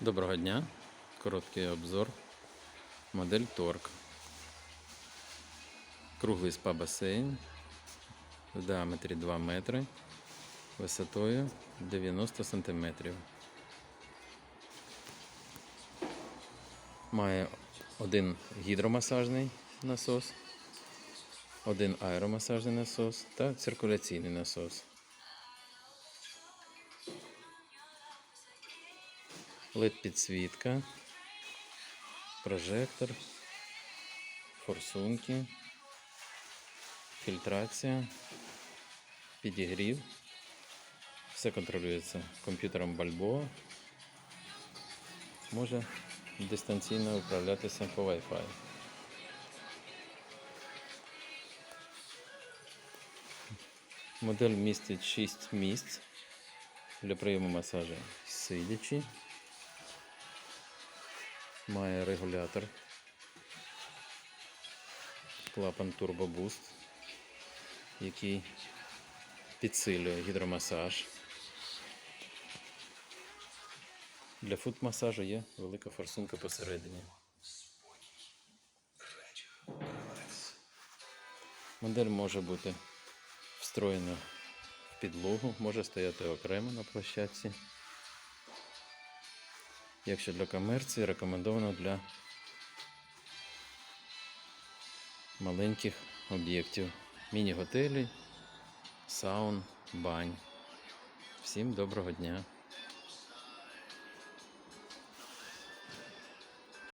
Доброго дня. Короткий обзор. Модель Торк. Круглий спа-басейн в діаметрі 2 метри, висотою 90 сантиметрів. Має один гідромасажний насос, один аеромасажний насос та циркуляційний насос. Led підсвітка, прожектор, форсунки, фільтрація, підігрів. Все контролюється комп'ютером Balboa. Може дистанційно управлятися по Wi-Fi. Модель містить 6 місць для прийому масажу сидячи. Має регулятор. Клапан Turbo Boost, який підсилює гідромасаж. Для фут-масажу є велика форсунка посередині. Модель може бути встроєна в підлогу, може стояти окремо на площадці. Якщо для комерції, рекомендовано для маленьких об'єктів, міні-готелі, саун, бань. Всім доброго дня!